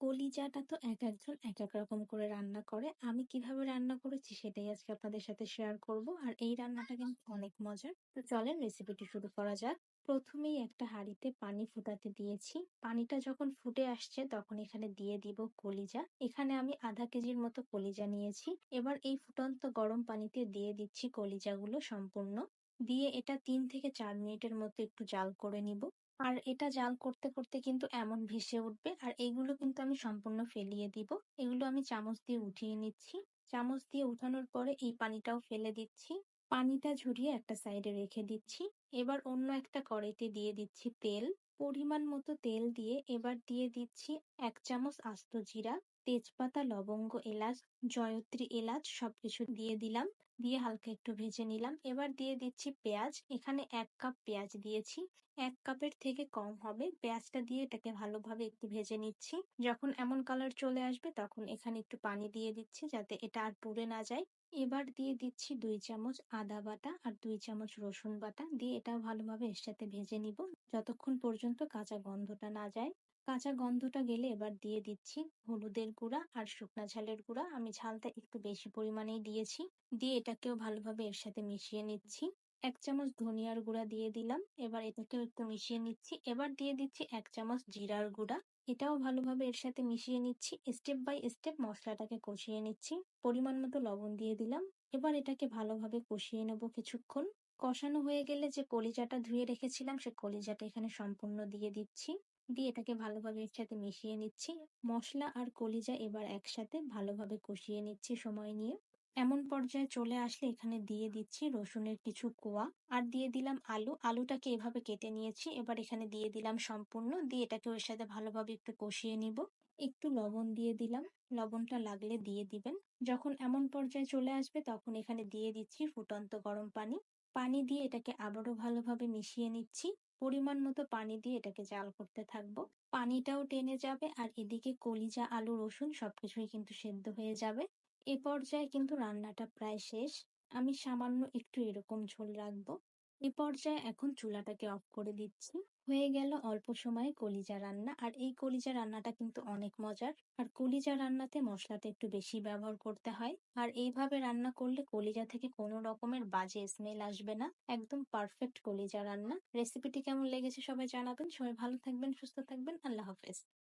কলিজাটা তো এক একজন এক এক রকম করে রান্না করে। আমি কীভাবে রান্না করেছি সেটাই আজকে আপনাদের সাথে শেয়ার করব। আর এই রান্নাটা কিন্তু অনেক মজার। তো চলেন রেসিপিটি শুরু করা যাক। প্রথমেই একটা হাঁড়িতে পানি ফুটাতে দিয়েছি। পানিটা যখন ফুটে আসছে তখন এখানে দিয়ে দিব কলিজা। এখানে আমি আধা কেজির মতো কলিজা নিয়েছি। এবার এই ফুটন্ত গরম পানিতে দিয়ে দিচ্ছি কলিজাগুলো সম্পূর্ণ। দিয়ে এটা তিন থেকে চার মিনিটের মতো একটু জাল করে নিব। আর এটা জাল করতে করতে কিন্তু এমন ভেসে উঠবে। আর এগুলো কিন্তু আমি সম্পূর্ণ ফেলিয়ে দিব। এগুলো আমি চামচ দিয়ে উঠিয়ে নিচ্ছি। চামচ দিয়ে উঠানোর পরে এই পানিটাও ফেলে দিচ্ছি। পানিটা ঝরিয়ে একটা সাইডে রেখে দিচ্ছি। এবার অন্য একটা কড়াইতে দিয়ে দিচ্ছি তেল। পরিমাণ মতো তেল দিয়ে এবার দিয়ে দিচ্ছি এক চামচ আস্ত জিরা, তেজপাতা, লবঙ্গ, এলাচ, জয়ত্রী এলাচ সবকিছু দিয়ে দিলাম। দিয়ে হালকা একটু ভেজে নিলাম। এবার দিয়ে দিচ্ছি পেঁয়াজ। এখানে এক কাপ পেঁয়াজ দিয়েছি। এক কাপের থেকে কম হবে। পেঁয়াজটা দিয়ে এটাকে ভালোভাবে একটু ভেজে নিচ্ছি। যখন এমন কালার চলে আসবে তখন এখানে একটু পানি দিয়ে দিচ্ছি যাতে এটা আর পুড়ে না যায়। এবার দিয়ে দিচ্ছি দুই চামচ আদা বাটা আর দুই চামচ রসুন বাটা। দিয়ে এটাও ভালোভাবে এর সাথে ভেজে নিব যতক্ষণ পর্যন্ত কাঁচা গন্ধটা না যায়। কাঁচা গন্ধটা গেলে এবার দিয়ে দিচ্ছি হলুদের গুঁড়া আর শুকনা ঝালের গুঁড়া। আমি ঝালটা একটু বেশি পরিমাণেই দিয়েছি। দিয়ে এটাকেও ভালোভাবে এর সাথে মিশিয়ে নিচ্ছি। এক চামচ ধনিয়ার গুঁড়া দিয়ে দিলাম। এবার এটাকেও একটু মিশিয়ে নিচ্ছি। এবার দিয়ে দিচ্ছি এক চামচ জিরার গুঁড়া। এটাও ভালোভাবে এর সাথে মিশিয়ে নিচ্ছি। স্টেপ বাই স্টেপ মশলাটাকে কষিয়ে নিচ্ছি। পরিমাণ মতো লবণ দিয়ে দিলাম। এবার এটাকে ভালোভাবে কষিয়ে নেব কিছুক্ষণ। কষানো হয়ে গেলে যে কলিজাটা ধুয়ে রেখেছিলাম, সে কলিজাটা এখানে সম্পূর্ণ দিয়ে দিচ্ছি। দিয়ে এটাকে ভালোভাবে এর সাথে মিশিয়ে নিচ্ছি। মশলা আর কলিজা এবার একসাথে ভালোভাবে কষিয়ে নিচ্ছি সময় নিয়ে। এমন পর্যায়ে চলে আসলে এখানে দিয়ে দিচ্ছি রসুনের কিছু কোয়া। আর দিয়ে দিলাম আলু। আলুটাকে এভাবে কেটে নিয়েছি। এবার এখানে দিয়ে দিলাম সম্পূর্ণ। দিয়ে এটাকে ওর সাথে ভালোভাবে একটু কষিয়ে নিব। একটু লবণ দিয়ে দিলাম। লবণটা লাগলে দিয়ে দিবেন। যখন এমন পর্যায়ে চলে আসবে তখন এখানে দিয়ে দিচ্ছি ফুটন্ত গরম পানি। পানি দিয়ে এটাকে আবারও ভালোভাবে মিশিয়ে নিচ্ছি। পরিমাণ মতো পানি দিয়ে এটাকে জাল করতে থাকব। পানিটাও টেনে যাবে। আর এদিকে কলিজা, আলু, রসুন সবকিছুই কিন্তু সেদ্ধ হয়ে যাবে। এ পর্যায়ে কিন্তু রান্নাটা প্রায় শেষ। আমি সামান্য একটু এরকম ঝোল রাখব। এ পর্যায়ে এখন চুলাটাকে অফ করে দিচ্ছি। হয়ে গেল অল্প সময়ে কলিজা রান্না। আর এই কলিজা রান্নাটা কিন্তু অনেক মজার। আর কলিজা রান্নাতে মশলাটা একটু বেশি ব্যবহার করতে হয়। আর এইভাবে রান্না করলে কলিজা থেকে কোনো রকমের বাজে স্মেল আসবে না। একদম পারফেক্ট কলিজা রান্না। রেসিপিটি কেমন লেগেছে সবাই জানাবেন। সবাই ভালো থাকবেন, সুস্থ থাকবেন। আল্লাহ হাফেজ।